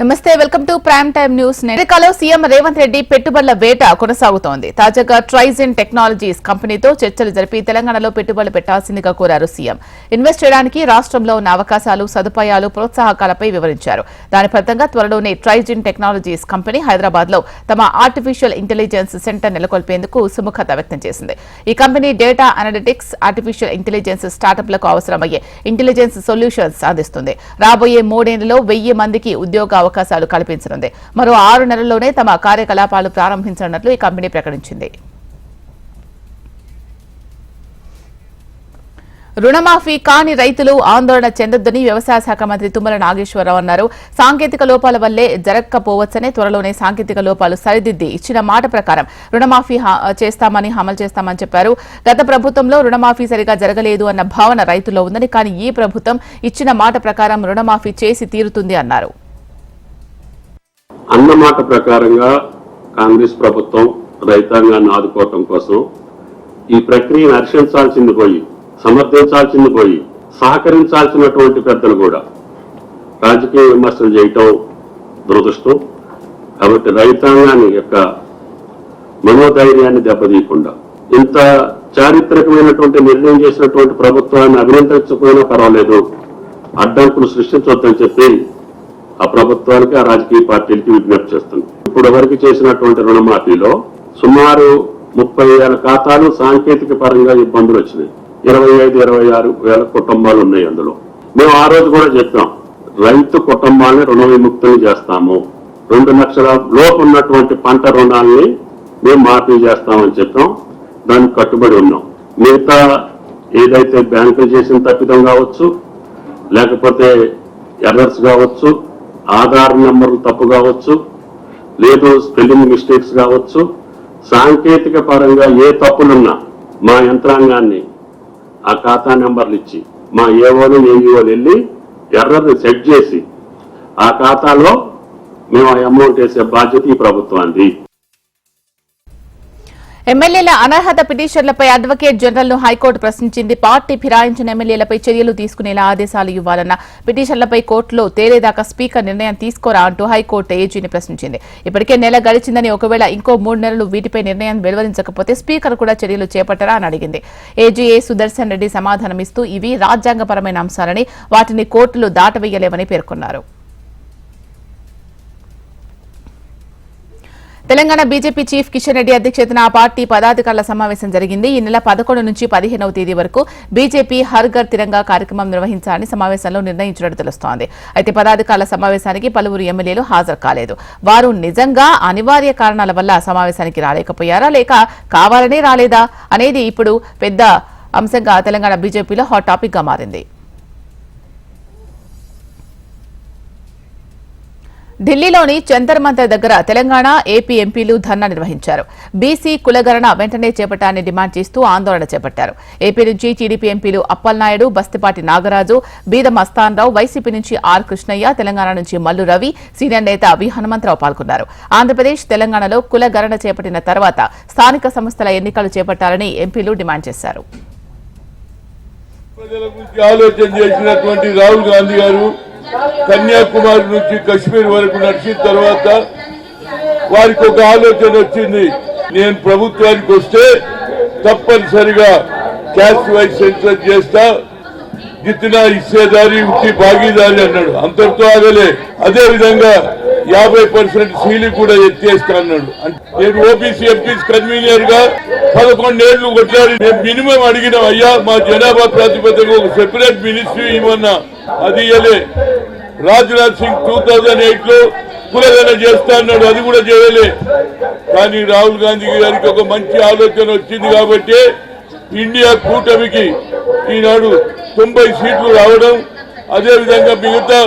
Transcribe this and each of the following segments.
నమస్తే welcome to prime time news. అమెరికాలో CM Revanth Reddy పెట్టుబడుల వేట కొనసాగుతోంది. తాజాగా ట్రైజన్ టెక్నాలజీస్ కంపెనీతో చర్చలు జరిపి తెలంగాణలో పెట్టుబడులు పెట్టాల్సిందిగా కోరారు సీఎం. ఇన్వెస్ట్ చేయడానికి రాష్ట్రంలో ఉన్న అవకాశాలు సదుపాయాలు ప్రోత్సాహకాలపై వివరించారు. దాని ఫలితంగా త్వరలోనే ట్రైజిన్ టెక్నాలజీస్ కంపెనీ హైదరాబాద్లో తమ ఆర్టిఫిషియల్ ఇంటెలిజెన్స్ సెంటర్ నెలకొల్పేందుకు సుముఖత వ్యక్తం చేసింది. ఈ company data analytics artificial intelligence స్టార్టప్లకు అవసరమయ్యే ఇంటెలిజెన్స్ సొల్యూషన్స్ అందిస్తుంది. రాబోయే మూడేళ్ళలో వెయ్యి మందికి ఉద్యోగ అవకాశాలు కల్పించనుంది. మరో ఆరు నెలల్లోనే తమ కార్యకలాపాలు ప్రారంభించనున్నట్లు ఈ కంపెనీ ప్రకటించింది. రుణమాఫీ కాని రైతులు ఆందోళన చెందొద్దని వ్యవసాయ శాఖ మంత్రి తుమ్మల నాగేశ్వరరావు అన్నారు. సాంకేతిక లోపాల వల్లే జరగకపోవచ్చనే త్వరలోనే సాంకేతిక లోపాలు సరిదిద్ది ఇచ్చిన మాట ప్రకారం రుణమాఫీ చేస్తామని అమలు చేస్తామని చెప్పారు. గత ప్రభుత్వంలో రుణమాఫీ సరిగా జరగలేదు అన్న భావన రైతుల్లో ఉందని కానీ ఈ ప్రభుత్వం ఇచ్చిన మాట ప్రకారం రుణమాఫీ చేసి తీరుతుంది అన్నారు. అన్నమాట ప్రకారంగా కాంగ్రెస్ ప్రభుత్వం రైతాంగాన్ని ఆదుకోవటం కోసం ఈ ప్రక్రియను హర్షించాల్సింది పోయి సమర్థించాల్సింది పోయి సహకరించాల్సినటువంటి పెద్దలు కూడా రాజకీయ విమర్శలు చేయటం దురదృష్టం. కాబట్టి రైతాంగాన్ని యొక్క మనోధైర్యాన్ని దెబ్బతీయకుండా ఇంత చారిత్రకమైనటువంటి నిర్ణయం చేసినటువంటి ప్రభుత్వాన్ని అభినందించకపోయినా పర్వాలేదు అడ్డంకులు సృష్టించవద్దని చెప్పి ఆ ప్రభుత్వానికి ఆ రాజకీయ పార్టీలకి విజ్ఞప్తి చేస్తుంది ఇప్పుడు వరకు చేసినటువంటి రుణమాఫీలో సుమారు ముప్పై వేల ఖాతాలు సాంకేతిక పరంగా ఇబ్బందులు వచ్చినాయి. ఇరవై ఐదు ఇరవై ఆరు వేల కుటుంబాలు ఉన్నాయి అందులో. మేము ఆ రోజు కూడా చెప్పాం రైతు కుటుంబాన్ని రుణ విముక్తులు చేస్తాము. రెండు లక్షల లోపు ఉన్నటువంటి పంట రుణాలని మేము మాఫీ చేస్తామని చెప్పాం. దానికి కట్టుబడి ఉన్నాం. మిగతా ఏదైతే బ్యాంకులు చేసిన తప్పిదం కావచ్చు లేకపోతే ఎర్రర్స్ కావచ్చు ఆధార్ నెంబర్లు తప్పు కావచ్చు లేదు స్పెల్లింగ్ మిస్టేక్స్ కావచ్చు సాంకేతిక పరంగా ఏ తప్పులున్నా మా యంత్రాంగాన్ని ఆ ఖాతా నెంబర్లు ఇచ్చి మా ఏవోలు ఏఈఓలు వెళ్ళి ఎర్రర్ని సెట్ చేసి ఆ ఖాతాలో మేము ఆ అమౌంట్ వేసే బాధ్యత ఈ ప్రభుత్వానికి ఎమ్మెల్యేల అనర్హత పిటిషన్లపై అడ్వకేట్ జనరల్ను హైకోర్టు ప్రశ్నించింది. పార్టీ ఫిరాయించిన ఎమ్మెల్యేలపై చర్యలు తీసుకునేలా ఆదేశాలు ఇవ్వాలన్న పిటిషన్లపై కోర్టులో తేలేదాకా స్పీకర్ నిర్ణయం తీసుకోరా అంటూ హైకోర్టు ఏజీని ప్రశ్నించింది. ఇప్పటికే నెల గడిచిందని ఒకవేళ ఇంకో మూడు నెలలు వీటిపై నిర్ణయం వెలువరించకపోతే స్పీకర్ కూడా చర్యలు చేపట్టరా అని అడిగింది. ఏజీఏ సుదర్శన్ రెడ్డి సమాధానమిస్తూ ఇవి రాజ్యాంగపరమైన అంశాలని వాటిని కోర్టులు దాటవేయలేవని పేర్కొన్నారు. తెలంగాణ బీజేపీ చీఫ్ కిషన్ రెడ్డి అధ్యక్షతన ఆ పార్టీ పదాధికారుల సమావేశం జరిగింది. ఈ నెల పదకొండు నుంచి పదిహేనవ తేదీ వరకు బీజేపీ హర్ఘర్ తిరంగా కార్యక్రమం నిర్వహించాలని సమావేశంలో నిర్ణయించినట్టు తెలుస్తోంది. అయితే పదాధికారుల సమావేశానికి పలువురు ఎమ్మెల్యేలు హాజరు కాలేదు. వారు నిజంగా అనివార్య కారణాల వల్ల సమావేశానికి రాలేకపోయారా? లేక కావాలనే రాలేదా? అనేది ఇప్పుడు పెద్ద అంశంగా తెలంగాణ బీజేపీలో హాట్ టాపిక్గా మారింది. ఢిల్లీలోని చందర్ మంతర్ దగ్గర తెలంగాణ ఏపీ ఎంపీలు ధర్నా నిర్వహించారు. బీసీ కులగణన వెంటనే చేపట్టాలని డిమాండ్ చేస్తూ ఆందోళన చేపట్టారు. ఏపీ నుంచి టీడీపీ ఎంపీలు అప్పలనాయుడు బస్తిపాటి నాగరాజు బీద మస్తాన్రావు వైసీపీ నుంచి ఆర్ కృష్ణయ్య తెలంగాణ నుంచి మల్లు రవి సీనియర్ నేత వి హనుమంతరావు పాల్గొన్నారు. ఆంధ్రప్రదేశ్ తెలంగాణలో కులగణన చేపట్టిన తర్వాత స్థానిక సంస్థల ఎన్నికలు చేపట్టాలని ఎంపీలు డిమాండ్ చేశారు. ప్రజల గురించి ఆలోచన చేసినటువంటి రాహుల్ గాంధీ గారు కన్యాకుమారి నుంచి కశ్మీర్ వరకు నడిచిన తర్వాత వారికి ఒక ఆలోచన వచ్చింది. నేను ప్రభుత్వానికి వస్తే తప్పనిసరిగా క్యాస్ట్ వైజ్ సెన్సర్ చేస్తా. జితినా ఇచ్చేదారి ఉట్టి భాగీదారి అన్నాడు. అంతటితో ఆగలే. అదే విధంగా యాభై పర్సెంట్ సీలి కూడా ఎత్తేస్తా అన్నాడు. నేను ఓబీసీ ఎంపీస్ కన్వీనర్గా పదకొండేళ్ళు కొట్లాడి మేము మినిమం అడిగిన అయ్యా మా జనాభా ప్రాతిపదిక ఒక సెపరేట్ మినిస్ట్రీ ఇవ్వన్నా అది ఇయ్యలే. రాజ్నాథ్ సింగ్ టూ థౌజండ్ ఎయిట్లో కులగన చేస్తా అన్నాడు. అది కూడా చేయలే. కానీ రాహుల్ గాంధీ గారికి ఒక మంచి ఆలోచన వచ్చింది కాబట్టి ఇండియా కూటమికి ఈనాడు తొంభై సీట్లు రావడం అదేవిధంగా మిగతా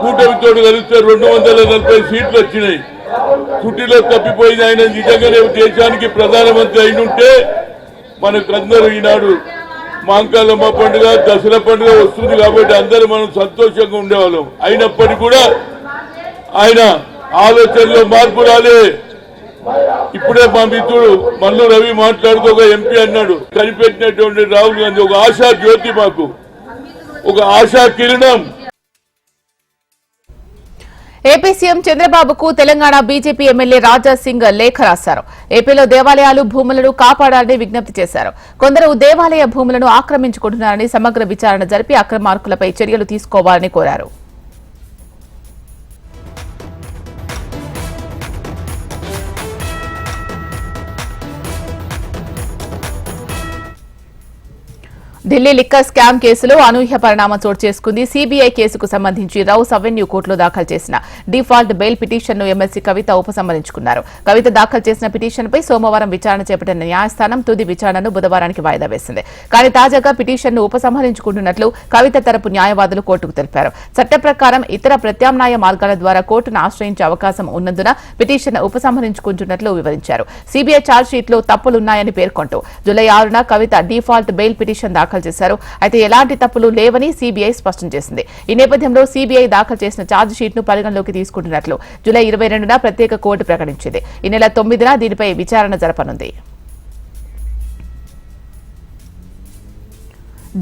కూటమితో కలిస్తే రెండు వందల నలభై సీట్లు వచ్చినాయి. కుటీలో తప్పిపోయింది ఆయన. నిజంగానే దేశానికి ప్రధానమంత్రి అయినుంటే మనకందరూ ఈనాడు మాంకాలమ్మ పండుగ దసరా పండుగ వస్తుంది కాబట్టి అందరూ మనం సంతోషంగా ఉండేవాళ్ళం. అయినప్పటికీ కూడా ఆయన ఆలోచనలో మార్పు రాలే. ఇప్పుడే మా మిత్రుడు మల్లు రవి మాట్లాడుతూ ఒక ఎంపీ అన్నాడు. కనిపెట్టినటువంటి రాహుల్ గాంధీ ఒక ఆశా జ్యోతి మాకు. ఒక ఆశా కిరణం. ఏపీ సీఎం చంద్రబాబుకు తెలంగాణ బీజేపీ ఎమ్మెల్యే రాజా సింగ్ లేఖ రాశారు. ఏపీలో దేవాలయాలు భూములను కాపాడాలని విజ్ఞప్తి చేశారు. కొందరు దేవాలయ భూములను ఆక్రమించుకుంటున్నారని సమగ్ర విచారణ జరిపి అక్రమార్కులపై చర్యలు తీసుకోవాలని కోరారు. ఢిల్లీ లిక్కర్ స్కామ్ కేసులో అనూహ్య పరిణామం చోటు చేసుకుంది. సీబీఐ కేసుకు సంబంధించి రౌస్ అవెన్యూ కోర్టులో దాఖలు చేసిన డిఫాల్ట్ బెయిల్ పిటిషన్ను ఎమ్మెల్సీ కవిత ఉపసంహరించుకున్నారు. కవిత దాఖలు చేసిన పిటిషన్పై సోమవారం విచారణ చేపట్టిన న్యాయస్థానం తుది విచారణను బుధవారానికి వాయిదా వేసింది. కానీ తాజాగా పిటిషన్ను ఉపసంహరించుకుంటున్నట్లు కవిత తరపు న్యాయవాదులు కోర్టుకు తెలిపారు. చట్ట ప్రకారం ఇతర ప్రత్యామ్నాయ మార్గాల ద్వారా కోర్టును ఆశ్రయించే అవకాశం ఉన్నందున పిటిషన్ ఉపసంహరించుకుంటున్నట్లు వివరించారు. సీబీఐ ఛార్జ్షీట్లో తప్పులున్నాయని పేర్కొంటూ జూలై ఆరున కవిత డిఫాల్ట్ బెయిల్ పిటిషన్ దాఖలు చేశారు. అయితే ఎలాంటి తప్పులు లేవని సీబీఐ స్పష్టం చేసింది. ఈ నేపథ్యంలో సీబీఐ దాఖలు చేసిన ఛార్జ్ షీట్ను పరిగణలోకి తీసుకుంటున్నట్లు జూలై ఇరవై రెండున ప్రత్యేక కోర్టు ప్రకటించింది. ఈ నెల తొమ్మిదిన దీనిపై విచారణ జరపనుంది.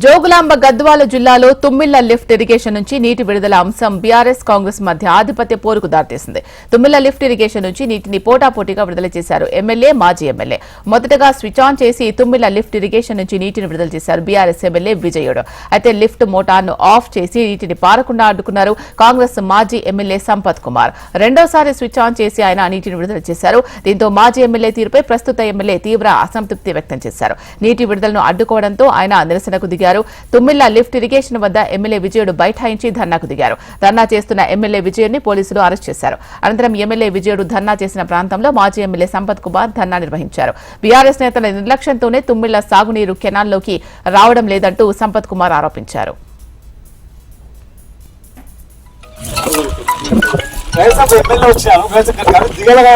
జోగులాంబ గద్వాల జిల్లాలో తుమ్మిళ్ళ లిఫ్ట్ ఇరిగేషన్ నుంచి నీటి విడుదల అంశం బీఆర్ఎస్ కాంగ్రెస్ మధ్య ఆధిపత్య పోరుకు దారితీసింది. తుమ్మిళ్ళ లిఫ్ట్ ఇరిగేషన్ నుంచి నీటిని పోటాపోటీగా విడుదల చేశారు ఎమ్మెల్యే మాజీ ఎమ్మెల్యే. మొదటగా స్విచ్ ఆన్ చేసి తుమ్మిళ్ళ లిఫ్ట్ ఇరిగేషన్ నుంచి నీటిని విడుదల చేశారు బీఆర్ఎస్ ఎమ్మెల్యే విజయుడు. అయితే లిఫ్ట్ మోటార్ను ఆఫ్ చేసి నీటిని పారకుండా అడ్డుకున్నారు కాంగ్రెస్ మాజీ ఎమ్మెల్యే సంపత్ కుమార్. రెండోసారి స్విచ్ ఆన్ చేసి ఆయన నీటిని విడుదల చేశారు. దీంతో మాజీ ఎమ్మెల్యే తీరుపై ప్రస్తుత ఎమ్మెల్యే తీవ్ర అసంతృప్తి వ్యక్తం చేశారు. నీటి విడుదలను అడ్డుకోవడంతో ఆయన నిరసనకు దిగారు. తుమ్మిళ్ళ లిఫ్ట్ ఇరిగేషన్ వద్ద ఎమ్మెల్యే విజయుడు బైఠాయించి ధర్నాకు దిగారు. ధర్నా చేస్తున్న ఎమ్మెల్యే విజయుడిని పోలీసులు అరెస్ట్ చేశారు. అనంతరం ఎమ్మెల్యే విజయుడు ధర్నా చేసిన ప్రాంతంలో మాజీ ఎమ్మెల్యే సంపత్ కుమార్ ధర్నా నిర్వహించారు. బీఆర్ఎస్ నేతల నిర్లక్ష్యంతోనే తుమ్మిళ్ళ సాగునీరు కెనాల్లోకి రావడం లేదంటూ సంపత్ కుమార్ ఆరోపించారు. దిగలగా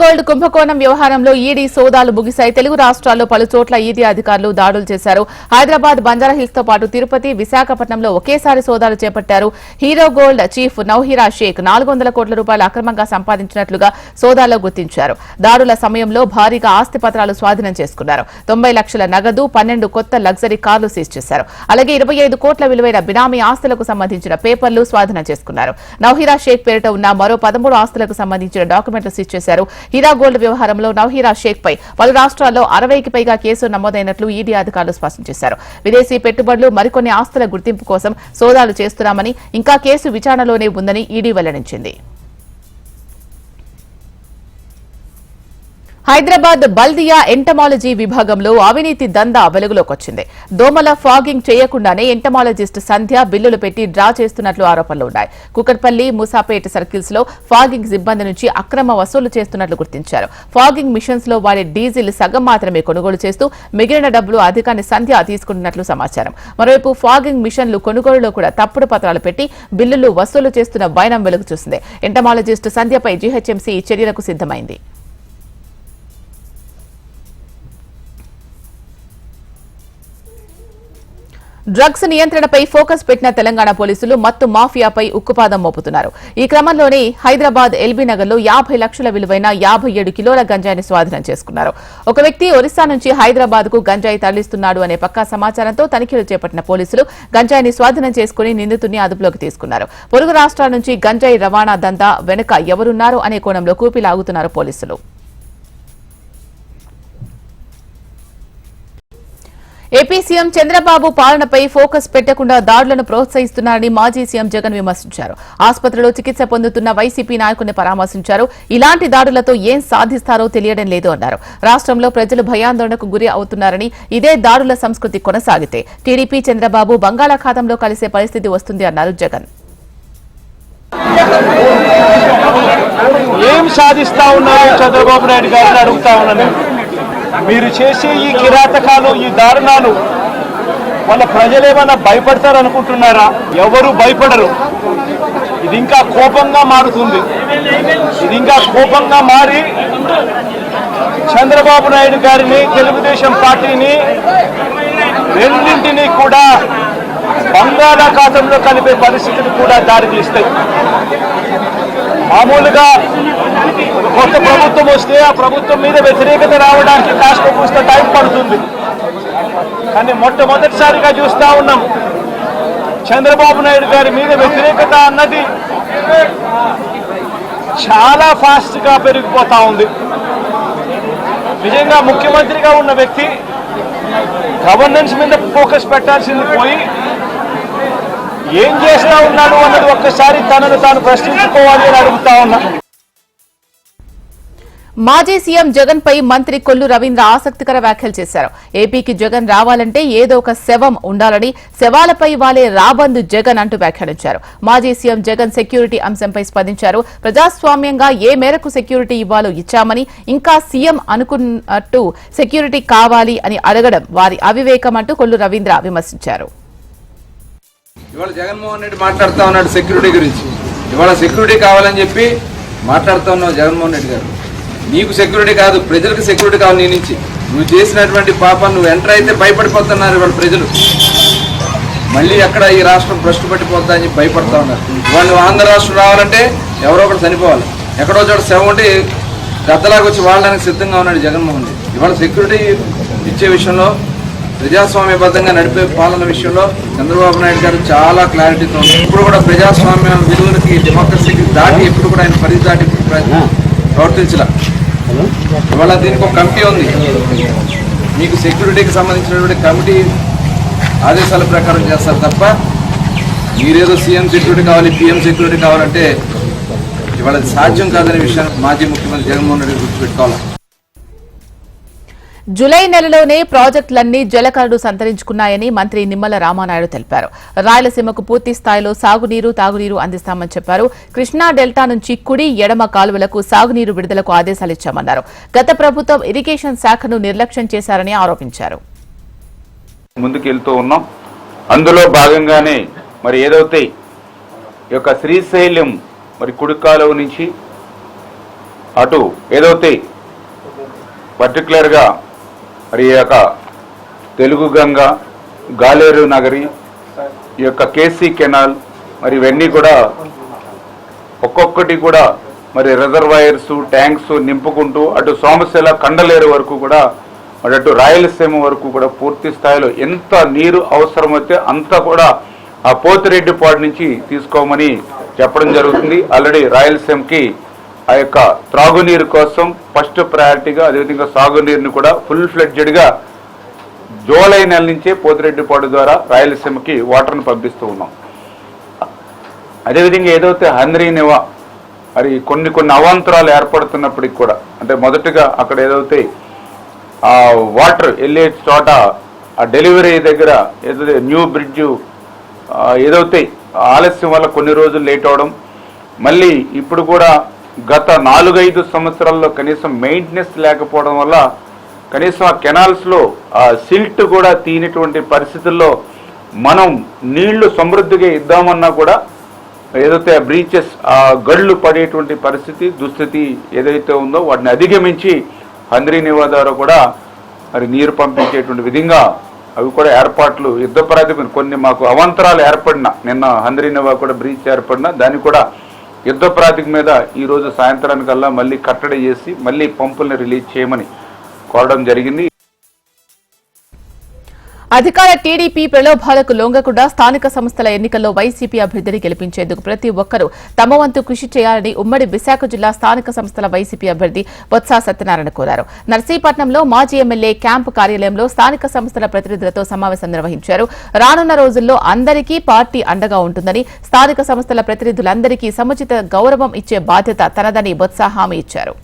గోల్డ్ కుంభకోణం వ్యవహారంలో ఈడీ సోదాలు ముగిశాయి. తెలుగు రాష్ట్రాల్లో పలు చోట్ల ఈడీ అధికారులు దాడులు చేశారు. హైదరాబాద్ బంజారాహిల్స్తో పాటు తిరుపతి విశాఖపట్నంలో ఒకేసారి సోదాలు చేపట్టారు. Hero gold chief Nowhera Shaik నాలుగు వందల కోట్ల రూపాయలు అక్రమంగా సంపాదించినట్లుగా సోదాలో గుర్తించారు. దాడుల సమయంలో భారీగా ఆస్తి పత్రాలు స్వాధీనం చేసుకున్నారు. తొంభై లక్షల నగదు పన్నెండు కొత్త లగ్జరీ కార్లు సీజ్ చేశారు. అలాగే ఇరవై ఐదు కోట్ల విలువైన బినామీ ఆస్తులకు సంబంధించిన పేపర్లు స్వాధీనం చేసుకున్నారు. నౌహీరా షేక్ పేరిట ఉన్న మరో పదమూడు ఆస్తులకు సంబంధించిన డాక్యుమెంట్లు సీజ్ చేశారు. హీరా గోల్డ్ వ్యవహారంలో నవహీరా షేక్ పై పలు రాష్ట్రాల్లో అరవైకి పైగా కేసు నమోదైనట్లు ఈడీ అధికారులు స్పష్టం చేశారు. విదేశీ పెట్టుబడులు మరికొన్ని ఆస్తుల గుర్తింపు కోసం సోదాలు చేస్తున్నామని ఇంకా కేసు విచారణలోనే ఉందని ఈడీ వెల్లడించింది. హైదరాబాద్ బల్దియా ఎంటమాలజీ విభాగంలో అవినీతి దందా వెలుగులోకి వచ్చింది దోమల ఫాగింగ్ చేయకుండానే ఎంటమాలజిస్ట్ సంధ్య బిల్లులు పెట్టి డ్రా చేస్తున్నట్లు ఆరోపణలు ఉన్నాయి. కుకట్పల్లి ముసాపేట్ సర్కిల్స్లో ఫాగింగ్ సిబ్బంది నుంచి అక్రమ వసూలు చేస్తున్నట్లు గుర్తించారు. ఫాగింగ్ మిషన్స్లో వాడే డీజిల్ సగం మాత్రమే కొనుగోలు చేస్తూ మిగిలిన డబ్బులు అధికాన్ని సంధ్య తీసుకుంటున్నట్లు సమాచారం. మరోవైపు ఫాగింగ్ మిషన్లు కొనుగోలులో కూడా తప్పుడు పత్రాలు పెట్టి బిల్లులు వసూలు చేస్తున్న వైనం వెలుగు చూసింది. ఎంటమాలజిస్ట్ సంధ్యపై జీహెచ్ఎంసీ చర్యలకు సిద్దమైంది డ్రగ్స్ నియంత్రణపై ఫోకస్ పెట్టిన తెలంగాణ పోలీసులు మత్తు మాఫియాపై ఉక్కుపాదం మోపుతున్నారు. ఈ క్రమంలోనే హైదరాబాద్ ఎల్బీ నగర్లో యాభై లక్షల విలువైన యాభై ఏడు కిలోల గంజాయిని స్వాధీనం చేసుకున్నారు. ఒక వ్యక్తి ఒరిస్సా నుంచి హైదరాబాద్కు గంజాయి తరలిస్తున్నాడు అనే పక్కా సమాచారంతో తనిఖీలు చేపట్టిన పోలీసులు గంజాయిని స్వాధీనం చేసుకుని నిందితుడిని అదుపులోకి తీసుకున్నారు. పొరుగు రాష్ట్రాల నుంచి గంజాయి రవాణా దందా వెనుక ఎవరున్నారు అనే కోణంలో కూపిలాగుతున్నారు పోలీసులు. ఏపీ సీఎం చంద్రబాబు పాలనపై ఫోకస్ పెట్టకుండా దాడులను ప్రోత్సహిస్తున్నారని మాజీ సీఎం జగన్ విమర్శించారు. ఆసుపత్రిలో చికిత్స పొందుతున్న వైసీపీ నాయకుల్ని పరామర్శించారు. ఇలాంటి దాడులతో ఏం సాధిస్తారో తెలియడం లేదు అన్నారు. రాష్ట్రంలో ప్రజలు భయాందోళనకు గురి అవుతున్నారని ఇదే దాడుల సంస్కృతి కొనసాగితే టీడీపీ చంద్రబాబు బంగాళాఖాతంలో కలిసే పరిస్థితి వస్తుంది అన్నారు జగన్. ఏం సాధిస్తా ఉన్నారు చంద్రబాబు నాయుడు గారిని అడుగుతా ఉన్నాను. మీరు చేసే ఈ కిరాతకాలు ఈ దారుణాలు వాళ్ళ ప్రజలేమన్నా భయపడతారు అనుకుంటున్నారా ఎవరు భయపడరు. ఇది ఇంకా కోపంగా మారుతుంది. ఇది ఇంకా కోపంగా మారి చంద్రబాబు నాయుడు గారిని తెలుగుదేశం పార్టీని రెండింటినీ కూడా బంగాళాఖాతంలో కలిపే పరిస్థితులు కూడా దారితీస్తాయి. మామూలుగా కొత్త ప్రభుత్వం వస్తే ఆ ప్రభుత్వం మీద వ్యతిరేకత రావడానికి కాస్త కూస్త టైం పడుతుంది. కానీ మొట్టమొదటిసారిగా చూస్తా ఉన్నాం. చంద్రబాబు నాయుడు గారి మీద వ్యతిరేకత అన్నది చాలా ఫాస్ట్గా పెరిగిపోతా ఉంది. నిజంగా ముఖ్యమంత్రిగా ఉన్న వ్యక్తి గవర్నెన్స్ మీద ఫోకస్ పెట్టాల్సింది పోయి ఏం చేస్తా ఉన్నాడు అన్నది ఒక్కసారి తనను తాను ప్రశ్నించుకోవాలి అని అడుగుతా ఉన్నా. మాజీ సీఎం జగన్ పై మంత్రి కొల్లు రవీంద్ర ఆసక్తికర వ్యాఖ్యలు చేశారు. ఏపీకి జగన్ రావాలంటే ఏదో ఒక శవం ఉండాలని శవాలపై వాలే రాబందు జగన్ అంటూ వ్యాఖ్యానించారు. మాజీ సీఎం జగన్ సెక్యూరిటీ అంశంపై స్పందించారు. ప్రజాస్వామ్యంగా ఏ మేరకు సెక్యూరిటీ ఇవ్వాలో ఇచ్చామని ఇంకా సీఎం అనుకున్నట్టు సెక్యూరిటీ కావాలి అని అడగడం వారి అవివేకం అంటూ కొల్లు రవీంద్ర విమర్శించారు. ఇవాళ జగన్మోహన్ రెడ్డి మాట్లాడుతా ఉన్నాడు సెక్యూరిటీ గురించి. ఇవాళ సెక్యూరిటీ కావాలని చెప్పి మాట్లాడుతూ ఉన్నావు జగన్మోహన్ రెడ్డి గారు. నీకు సెక్యూరిటీ కాదు ప్రజలకు సెక్యూరిటీ కావాలి నీ నుంచి. నువ్వు చేసినటువంటి పాపం నువ్వు ఎంటర్ అయితే భయపడిపోతున్నారు ఇవాళ ప్రజలు. మళ్ళీ ఎక్కడ ఈ రాష్ట్రం భ్రష్టు పట్టిపోద్దా అని భయపడతా ఉన్నారు. ఇవాళ నువ్వు ఆంధ్ర రాష్ట్రం రావాలంటే ఎవరో ఒకటి చనిపోవాలి. ఎక్కడో చోట శవం ఉంటే గద్దలాగా వచ్చి వాడడానికి సిద్ధంగా ఉన్నాడు జగన్మోహన్ రెడ్డి. ఇవాళ సెక్యూరిటీ ఇచ్చే విషయంలో ప్రజాస్వామ్యబద్ధంగా నడిపే పాలన విషయంలో చంద్రబాబు నాయుడు గారు చాలా క్లారిటీతో ఉన్నారు. ఇప్పుడు కూడా ప్రజాస్వామ్య విలువలకి డెమోక్రసీకి దాటి ఎప్పుడు కూడా ఆయన పరిధి దాటి ప్రవర్తించలా. ఇవాళ దీనికి ఒక కమిటీ ఉంది. మీకు సెక్యూరిటీకి సంబంధించినటువంటి కమిటీ ఆదేశాల ప్రకారం చేస్తారు తప్ప మీరేదో సీఎం సెక్యూరిటీ కావాలి పిఎం సెక్యూరిటీ కావాలంటే ఇవాళ సాధ్యం కాదనే విషయాన్ని మాజీ ముఖ్యమంత్రి జగన్మోహన్ రెడ్డి గుర్తుపెట్టుకోవాలి. జులై నెలలోనే ప్రాజెక్టులన్నీ జలకరడు సంతరించుకున్నాయని మంత్రి నిమ్మల రామానాయుడు తెలిపారు. రాయలసీమకు పూర్తి స్థాయిలో సాగునీరు తాగునీరు అందిస్తామని చెప్పారు. కృష్ణా డెల్టా నుంచి కుడి ఎడమ కాలువలకు సాగునీరు విడుదలకు ఆదేశాలు ఇచ్చామన్నారు. గత ప్రభుత్వం ఇరిగేషన్ శాఖను నిర్లక్ష్యం చేశారని ఆరోపించారు. ముందుకెళ్తూ ఉన్నాం. అందులో భాగంగానే మరి ఏదైతే ఈ యొక్క శ్రీశైలం మరి కుడికాలువ నుంచి అటు ఏదైతే పర్టికులర్గా మరి ఈ యొక్క తెలుగు గంగ గాలేరు నగరి ఈ యొక్క కేసీ కెనాల్ మరి ఇవన్నీ కూడా ఒక్కొక్కటి కూడా మరి రిజర్వాయర్స్ ట్యాంక్స్ నింపుకుంటూ అటు సోమశిల కండలేరు వరకు కూడా మరి అటు రాయలసీమ వరకు కూడా పూర్తి స్థాయిలో ఎంత నీరు అవసరమైతే అంత కూడా ఆ పోతిరెడ్డిపాడు నుంచి తీసుకోమని చెప్పడం జరుగుతుంది. ఆల్రెడీ రాయలసీమకి ఆ యొక్క త్రాగునీరు కోసం ఫస్ట్ ప్రయారిటీగా అదేవిధంగా సాగునీరుని కూడా ఫుల్ ఫ్లెడ్జెడ్గా జూలై నెల నుంచే పోతిరెడ్డిపాడు ద్వారా రాయలసీమకి వాటర్ను పంపిస్తూ ఉన్నాం. అదేవిధంగా ఏదైతే హంద్రీ నివా మరి కొన్ని కొన్ని అవాంతరాలు ఏర్పడుతున్నప్పటికి కూడా అంటే మొదటగా అక్కడ ఏదైతే ఆ వాటర్ వెళ్ళే చోట ఆ డెలివరీ దగ్గర ఏదైతే న్యూ బ్రిడ్జ్ ఏదైతే ఆలస్యం వల్ల కొన్ని రోజులు లేట్ అవడం మళ్ళీ ఇప్పుడు కూడా గత నాలుగైదు సంవత్సరాల్లో కనీసం మెయింటెనెన్స్ లేకపోవడం వల్ల కనీసం ఆ కెనాల్స్లో ఆ సిల్ట్ కూడా తీనటువంటి పరిస్థితుల్లో మనం నీళ్ళు సమృద్ధిగా ఇద్దామన్నా కూడా ఏదైతే బ్రీచెస్ ఆ గళ్ళు పడేటువంటి పరిస్థితి దుస్థితి ఏదైతే ఉందో వాటిని అధిగమించి హంద్రీ నివా ద్వారా కూడా మరి నీరు పంపించేటువంటి విధంగా అవి కూడా ఏర్పాట్లు యుద్ధ ప్రాతిపదికన కొన్ని మాకు అవంతరాలు ఏర్పడిన నిన్న హంద్రీ నివా కూడా బ్రీచ్ ఏర్పడిన దాన్ని కూడా యుద్ధ ప్రాతిక మీద ఈ రోజు సాయంత్రానికల్లా మళ్ళీ కట్టడి చేసి మళ్ళీ పంపుల్ని రిలీజ్ చేయమని కోరడం జరిగింది. అధికార టీడీపీ ప్రలోభాలకు లొంగకుండా స్థానిక సంస్థల ఎన్నికల్లో వైసీపీ అభ్యర్థిని గెలిపించేందుకు ప్రతి ఒక్కరూ తమ వంతు కృషి చేయాలని ఉమ్మడి విశాఖ జిల్లా స్థానిక సంస్థల వైసీపీ అభ్యర్థి బొత్స సత్యనారాయణ కోరారు. నర్సీపట్నంలో మాజీ ఎమ్మెల్యే క్యాంపు కార్యాలయంలో స్థానిక సంస్థల ప్రతినిధులతో సమావేశం నిర్వహించారు. రానున్న రోజుల్లో అందరికీ పార్టీ అండగా ఉంటుందని స్థానిక సంస్థల ప్రతినిధులందరికీ సముచిత గౌరవం ఇచ్చే బాధ్యత తనదని బొత్స హామీ ఇచ్చారు.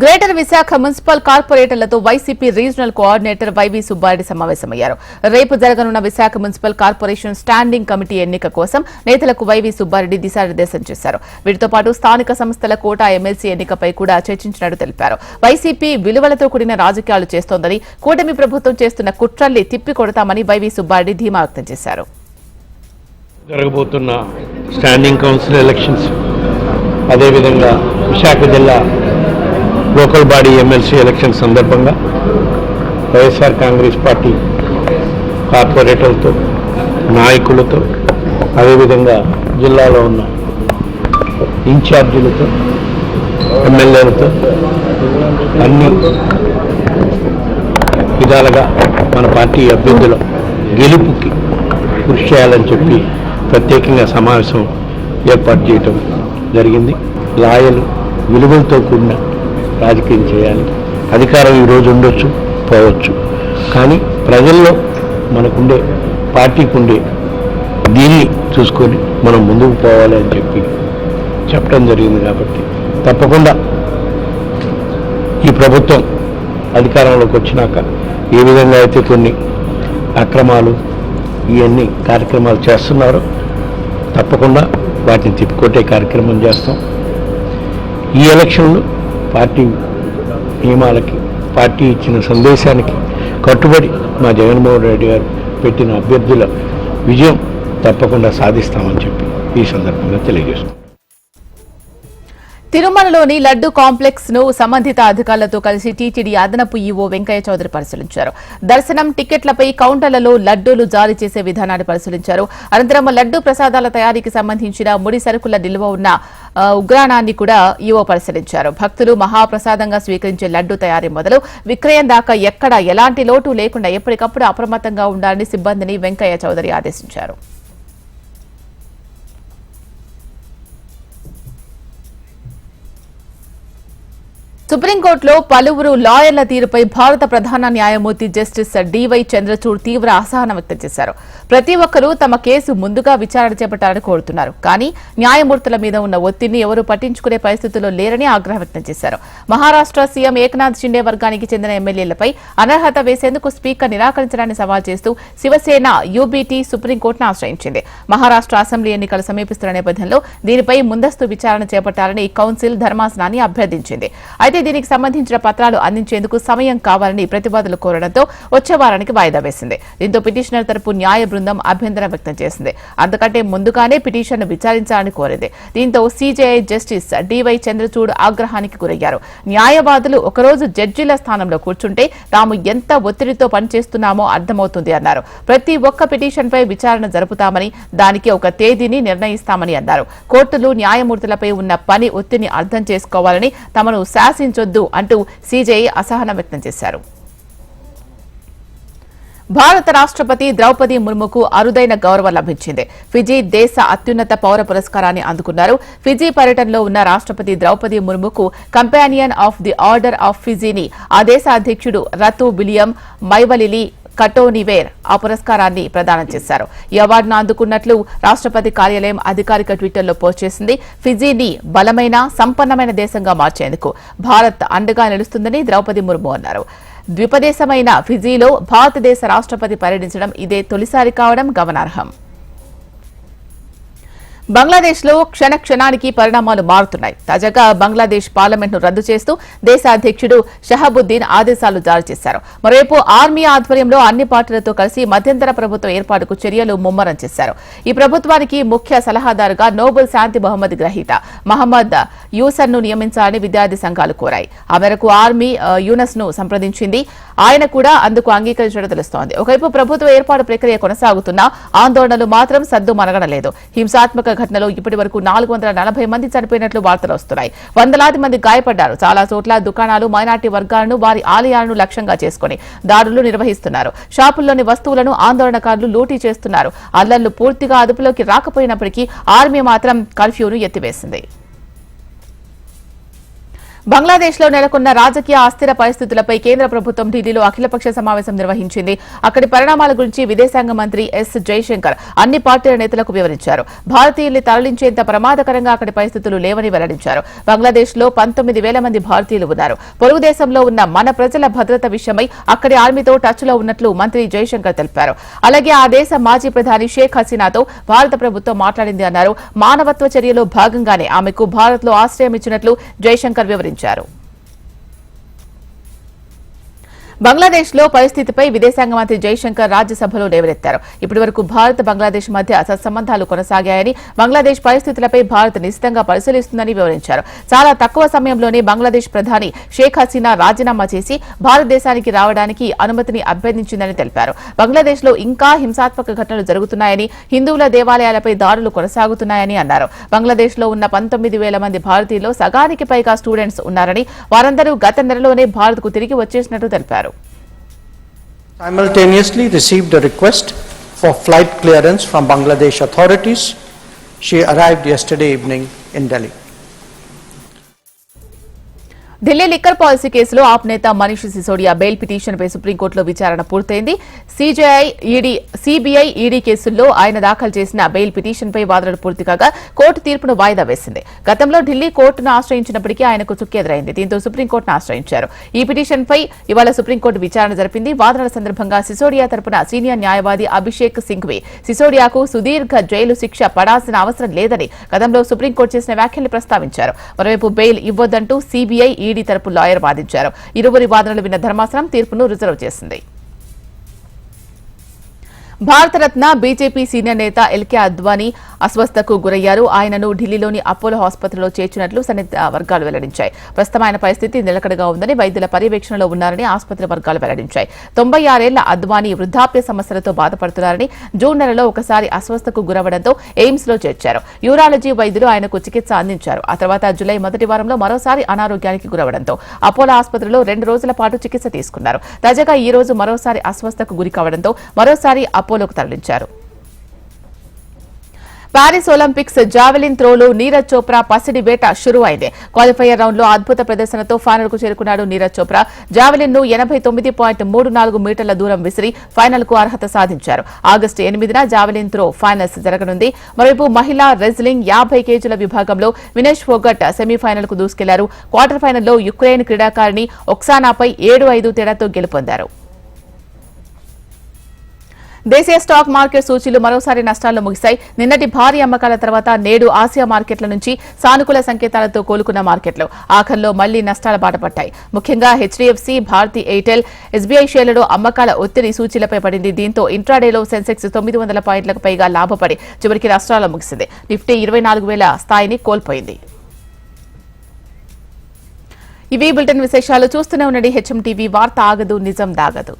Greater Visakha municipal కార్పొరేటర్లతో YCP regional coordinator YV Subba Reddy సమావేశమయ్యారు. రేపు జరగనున్న Visakha municipal corporation standing committee ఎన్నిక కోసం నేతలకు వైవి సుబ్బారెడ్డి దిశానిర్దేశం చేశారు. వీటితో పాటు స్థానిక సంస్థల కోటా ఎమ్మెల్సీ ఎన్నికపై కూడా చర్చించినట్టు తెలిపారు. వైసీపీ విలువలతో కూడిన రాజకీయాలు చేస్తోందని కూటమి ప్రభుత్వం చేస్తున్న కుట్రల్ని తిప్పికొడతామని వైవి సుబ్బారెడ్డి ధీమా వ్యక్తం చేశారు. జరగబోతున్న స్టాండింగ్ కౌన్సిల్ ఎలక్షన్స్ అదేవిధంగా విశాఖ జిల్లా లోకల్ బాడీ ఎమ్మెల్సీ ఎలక్షన్ సందర్భంగా వైఎస్ఆర్ కాంగ్రెస్ పార్టీ కార్పొరేటర్లతో నాయకులతో అదేవిధంగా జిల్లాలో ఉన్న ఇన్ఛార్జీలతో ఎమ్మెల్యేలతో అన్ని విధాలుగా మన పార్టీ అభ్యర్థుల గెలుపుకి కృషి చేయాలని చెప్పి ప్రత్యేకంగా సమావేశం ఏర్పాటు చేయటం జరిగింది. లాయలు విలువలతో కూడిన రాజకీయం చేయాలి. అధికారం ఈరోజు ఉండొచ్చు పోవచ్చు. కానీ ప్రజల్లో మనకుండే పార్టీకి ఉండే దీన్ని చూసుకొని మనం ముందుకు పోవాలి అని చెప్పి చెప్పడం జరిగింది కాబట్టి తప్పకుండా ఈ ప్రభుత్వం అధికారంలోకి వచ్చినాక ఏ విధంగా అయితే కొన్ని అక్రమాలు ఇవన్నీ కార్యక్రమాలు చేస్తున్నారో తప్పకుండా వాటిని తిప్పికొట్టే కార్యక్రమం చేస్తాం. ఈ ఎలక్షన్లు పార్టీ నియమాలకి పార్టీ ఇచ్చిన సందేశానికి కట్టుబడి మా జగన్మోహన్ రెడ్డి గారు పెట్టిన అభ్యర్థుల విజయం తప్పకుండా సాధిస్తామని చెప్పి ఈ సందర్భంగా తెలియజేస్తున్నాం. తిరుమలలోని లడ్డు కాంప్లెక్స్ను సంబంధిత అధికారులతో కలిసి టీటీడీ అదనపు ఈవో వెంకయ్య చౌదరి పరిశీలించారు. దర్శనం టికెట్లపై కౌంటర్లలో లడ్డూలు జారీ చేసే విధానాన్ని పరిశీలించారు. అనంతరం లడ్డు ప్రసాదాల తయారీకి సంబంధించిన ముడి సరుకుల నిల్వ ఉన్న ఉగ్రాణాన్ని కూడా ఈవో పరిశీలించారు. భక్తులు మహాప్రసాదంగా స్వీకరించే లడ్డు తయారీ మొదలు విక్రయం దాకా ఎక్కడ ఎలాంటి లోటు లేకుండా ఎప్పటికప్పుడు అప్రమత్తంగా ఉండాలని సిబ్బందిని వెంకయ్య చౌదరి ఆదేశించారు. సుప్రీంకోర్టులో పలువురు లాయర్ల తీరుపై భారత ప్రధాన న్యాయమూర్తి జస్టిస్ డివై చంద్రచూడ్ తీవ్ర అసహనం వ్యక్తం చేశారు. ప్రతి ఒక్కరూ తమ కేసు ముందుగా విచారణ చేపట్టాలని కోరుతున్నారు. కానీ న్యాయమూర్తుల మీద ఉన్న ఒత్తిడిని ఎవరూ పట్టించుకునే పరిస్థితుల్లో లేరని ఆగ్రహం వ్యక్తం చేశారు. మహారాష్ట్ర సీఎం ఏకనాథ్ షిండే వర్గానికి చెందిన ఎమ్మెల్యేలపై అనర్హత వేసేందుకు స్పీకర్ నిరాకరించడాన్ని సవాల్ చేస్తూ శివసేన యూబీటీ సుప్రీంకోర్టును ఆశ్రయించింది. మహారాష్ట్ర అసెంబ్లీ ఎన్నికలు సమీపిస్తున్న నేపథ్యంలో దీనిపై ముందస్తు విచారణ చేపట్టాలని కౌన్సిల్ ధర్మాసనాన్ని అభ్యర్థించింది. అయితే దీనికి సంబంధించిన పత్రాలు అందించేందుకు సమయం కావాలని ప్రతివాదులు కోరడంతో వచ్చే వారానికి వాయిదా వేసింది. దీంతో పిటిషనర్ తరపు న్యాయ బృందం అభ్యంతరం వ్యక్తం చేసింది. అంతకంటే ముందుగానే పిటిషన్ను విచారించాలని కోరింది. దీంతో సీజేఐ జస్టిస్ డివై చంద్రచూడ్ ఆగ్రహానికి గురయ్యారు. న్యాయవాదులు ఒకరోజు జడ్జిల స్థానంలో కూర్చుంటే తాము ఎంత ఒత్తిడితో పనిచేస్తున్నామో అర్థమవుతుంది అన్నారు. ప్రతి ఒక్క పిటిషన్పై విచారణ జరుపుతామని దానికి ఒక తేదీని నిర్ణయిస్తామని అన్నారు. కోర్టులు న్యాయమూర్తులపై ఉన్న పని ఒత్తిడిని అర్థం చేసుకోవాలని తమను శాసించొద్దు అంటూ సీజేఐ అసహనం వ్యక్తం చేశారు. భారత రాష్ట్రపతి ద్రౌపది ముర్ముకు అరుదైన గౌరవం లభించింది. ఫిజీ దేశ అత్యున్నత పౌర పురస్కారాన్ని అందుకున్నారు. ఫిజీ పర్యటనలో ఉన్న రాష్ట్రపతి Draupadi ముర్ముకు companion of the order of ఫిజీని ఆ దేశ అధ్యక్షుడు రతు విలియం మైవలిలి కటోనివేర్ ఆ పురస్కారాన్ని ప్రదానం చేశారు. ఈ అవార్డును అందుకున్నట్లు రాష్ట్రపతి కార్యాలయం అధికారిక ట్విట్టర్లో పోస్ట్ చేసింది. ఫిజీని బలమైన సంపన్నమైన దేశంగా మార్చేందుకు భారత్ అండగా నిలుస్తుందని ద్రౌపది ముర్ము అన్నారు. ద్విపదేశమైన ఫిజీలో భారతదేశ రాష్ట్రపతి పర్యటించడం ఇదే తొలిసారి కావడం గమనార్హం. బంగ్లాదేశ్లో క్షణ క్షణానికి పరిణామాలు మారుతున్నాయి. తాజాగా బంగ్లాదేశ్ పార్లమెంట్ను రద్దు చేస్తూ దేశ అధ్యక్షుడు షహబుద్దీన్ ఆదేశాలు జారీ చేశారు. మరోవైపు ఆర్మీ ఆధ్వర్యంలో అన్ని పార్టీలతో కలిసి మధ్యంతర ప్రభుత్వం ఏర్పాటుకు చర్యలు ముమ్మరం చేశారు. ఈ ప్రభుత్వానికి ముఖ్య సలహాదారుగా నోబెల్ శాంతి బహుమతి గ్రహీత మహమ్మద్ యూసన్ను నియమించాలని విద్యార్థి సంఘాలు కోరాయి. ఆ మేరకు ఆర్మీ యూనస్ను సంప్రదించింది. ఆయన కూడా అందుకు అంగీకరించడం తెలుస్తోంది. ఒకవైపు ప్రభుత్వ ఏర్పాటు ప్రక్రియ కొనసాగుతున్నా ఆందోళనలు మాత్రం సద్దు మరగడలేదు హింసాత్మక ఘటనలో ఇప్పటి వరకు నాలుగు వందల నలభై మంది చనిపోయినట్లు వార్తలు వస్తున్నాయి. వందలాది మంది గాయపడ్డారు. చాలా చోట్ల దుకాణాలు మైనార్టీ వర్గాలను వారి ఆలయాలను లక్ష్యంగా చేసుకుని దాడులు నిర్వహిస్తున్నారు. షాపుల్లోని వస్తువులను ఆందోళనకారులు లూటీ చేస్తున్నారు. అల్లర్లు పూర్తిగా అదుపులోకి రాకపోయినప్పటికీ ఆర్మీ మాత్రం కర్ఫ్యూను ఎత్తివేసింది. బంగ్లాదేశ్లో నెలకొన్న రాజకీయ అస్థిర పరిస్థితులపై కేంద్ర ప్రభుత్వం ఢిల్లీలో అఖిలపక్ష సమావేశం నిర్వహించింది. అక్కడి పరిణామాల గురించి విదేశాంగ మంత్రి ఎస్ జైశంకర్ అన్ని పార్టీల నేతలకు వివరించారు. భారతీయుల్ని తరలించేంత ప్రమాదకరంగా అక్కడి పరిస్థితులు లేవని వెల్లడించారు. బంగ్లాదేశ్లో పంతొమ్మిది వేల మంది భారతీయులు ఉన్నారు. పొరుగు దేశంలో ఉన్న మన ప్రజల భద్రత విషయమై అక్కడి ఆర్మీతో టచ్లో ఉన్నట్లు మంత్రి జైశంకర్ తెలిపారు. అలాగే ఆ దేశ మాజీ ప్రధాని షేక్ హసీనాతో భారత ప్రభుత్వం మాట్లాడింది అన్నారు. మానవత్వ చర్యలో భాగంగానే ఆమెకు భారత్లో ఆశ్రయం ఇచ్చినట్లు జైశంకర్ వివరించారు. నిర్వహించారు బంగ్లాదేశ్లో పరిస్థితిపై విదేశాంగ మంత్రి జైశంకర్ రాజ్యసభలో లేవనెత్తారు. ఇప్పటి వరకు భారత్ బంగ్లాదేశ్ మధ్య సత్సంబంధాలు కొనసాగాయని బంగ్లాదేశ్ పరిస్థితులపై భారత్ నిశితంగా పరిశీలిస్తుందని వివరించారు. చాలా తక్కువ సమయంలోనే బంగ్లాదేశ్ ప్రధాని షేక్ హసీనా రాజీనామా చేసి భారతదేశానికి రావడానికి అనుమతిని అభ్యర్థించిందని తెలిపారు. బంగ్లాదేశ్లో ఇంకా హింసాత్మక ఘటనలు జరుగుతున్నాయని హిందువుల దేవాలయాలపై దాడులు కొనసాగుతున్నాయని అన్నారు. బంగ్లాదేశ్లో ఉన్న పంతొమ్మిది వేల మంది భారతీయుల్లో సగానికి పైగా స్టూడెంట్స్ ఉన్నారని వారందరూ గత నెలలోనే భారత్కు తిరిగి వచ్చేసినట్టు తెలిపారు. Simultaneously received a request for flight clearance from Bangladesh authorities. She arrived yesterday evening in Delhi. Delhi liquor policy కేసులో ఆప్ నేత మనీష్ సిసోడియా బెయిల్ పిటిషన్పై సుప్రీంకోర్టులో విచారణ పూర్తయింది. సీజేఐ ఈడీ సీబీఐ ఈడీ కేసుల్లో ఆయన దాఖలు చేసిన బెయిల్ పిటిషన్పై వాదనలు పూర్తి కాగా కోర్టు తీర్పును వాయిదా వేసింది. గతంలో ఢిల్లీ కోర్టును ఆశ్రయించినప్పటికీ ఆయనకు చుక్కెదురైంది దీంతో సుప్రీంకోర్టును ఆశ్రయించారు. ఈ పిటిషన్పై ఇవాళ సుప్రీంకోర్టు విచారణ జరిపింది. వాదనల సందర్భంగా సిసోడియా తరపున సీనియర్ న్యాయవాది అభిషేక్ సింఘ్వి సిసోడియాకు సుదీర్ఘ జైలు శిక్ష పడాల్సిన అవసరం లేదని గతంలో సుప్రీంకోర్టు చేసిన వ్యాఖ్యలు ప్రస్తావించారు. మరోవైపు బెయిల్ ఇవ్వొద్దంటూ సీబీఐ ఈడీ తరపు లాయర్ వాదించారు. ఇరువురి వాదనలు విన్న ధర్మాసనం తీర్పును రిజర్వ్ చేసింది. భారతరత్న బీజేపీ సీనియర్ నేత ఎల్కే అద్వానీ అస్వస్థకు గురయ్యారు. ఆయనను ఢిల్లీలోని అపోలో ఆసుపత్రిలో చేర్చినట్లు సన్నిహిత వర్గాలు వెల్లడించాయి. ప్రస్తుతం ఆయన పరిస్థితి నిలకడగా ఉందని వైద్యుల పర్యవేక్షణలో ఉన్నారని ఆసుపత్రి వర్గాలు వెల్లడించాయి. తొంభై ఆరేళ్ళ అద్వానీ వృద్ధాప్య సమస్యలతో బాధపడుతున్నారని జూన్ నెలలో ఒకసారి అస్వస్థకు గురవడంతో ఎయిమ్స్లో చేర్చారు. యూరాలజీ వైద్యులు ఆయనకు చికిత్స అందించారు. ఆ తర్వాత జులై మొదటి వారంలో మరోసారి అనారోగ్యానికి గురవడంతో అపోలో ఆసుపత్రిలో రెండు రోజుల పాటు చికిత్స తీసుకున్నారు. తాజాగా ఈ రోజు మరోసారి అస్వస్థకు గురి కావడంతో మరోసారి అపోలోకు తరలించారు. ప్యారిస్ ఒలింపిక్స్ జావెలిన్ త్రోలో నీరజ్ చోప్రా పసిడి వేట షురువైంది. క్వాలిఫైయర్ రౌండ్లో అద్భుత ప్రదర్శనతో ఫైనల్కు చేరుకున్నాడు నీరజ్ చోప్రా. జావెలిన్ను ఎనభై తొమ్మిది పాయింట్ మూడు నాలుగు మీటర్ల దూరం విసిరి ఫైనల్కు అర్హత సాధించారు. ఆగస్టు ఎనిమిదిన జావెలిన్ త్రో ఫైనల్స్ జరగనుంది. మరోవైపు మహిళా రెజ్లింగ్ యాభై కేజీల విభాగంలో వినేష్ ఫోగట్ సెమీఫైనల్కు దూసుకెళ్ళారు. క్వార్టర్ ఫైనల్లో యుక్రెయిన్ క్రీడాకారిణి ఒక్సానాపై ఏడు ఐదు తేడాతో గెలుపొందారు. దేశీయ స్టాక్ మార్కెట్ సూచీలు మరోసారి నష్టాల్లో ముగిశాయి. నిన్నటి భారీ అమ్మకాల తర్వాత నేడు ఆసియా మార్కెట్ల నుంచి సానుకూల సంకేతాలతో కోలుకున్న మార్కెట్లు. ఆఖర్లో మళ్ళీ నష్టాల బాటపడ్డాయి ముఖ్యంగా హెచ్డీఎఫ్సీ భారతీ ఎయిర్టెల్ ఎస్బీఐ షేర్లలో అమ్మకాల ఒత్తిడి సూచీలపై పడింది. దీంతో ఇంట్రాడేలో సెన్సెక్స్ తొమ్మిది వందల పాయింట్లకు పైగా లాభపడి చివరికి నష్టాల్లో ముగిసింది. నిఫ్టీ ఇరవై నాలుగు వేల స్థాయిని కోల్పోయింది. ఇవి బులెటిన్ విశేషాలు. చూస్తూనే ఉండండి హెచ్ఎం టీవీ వార్త ఆగదు నిజం దాగదు.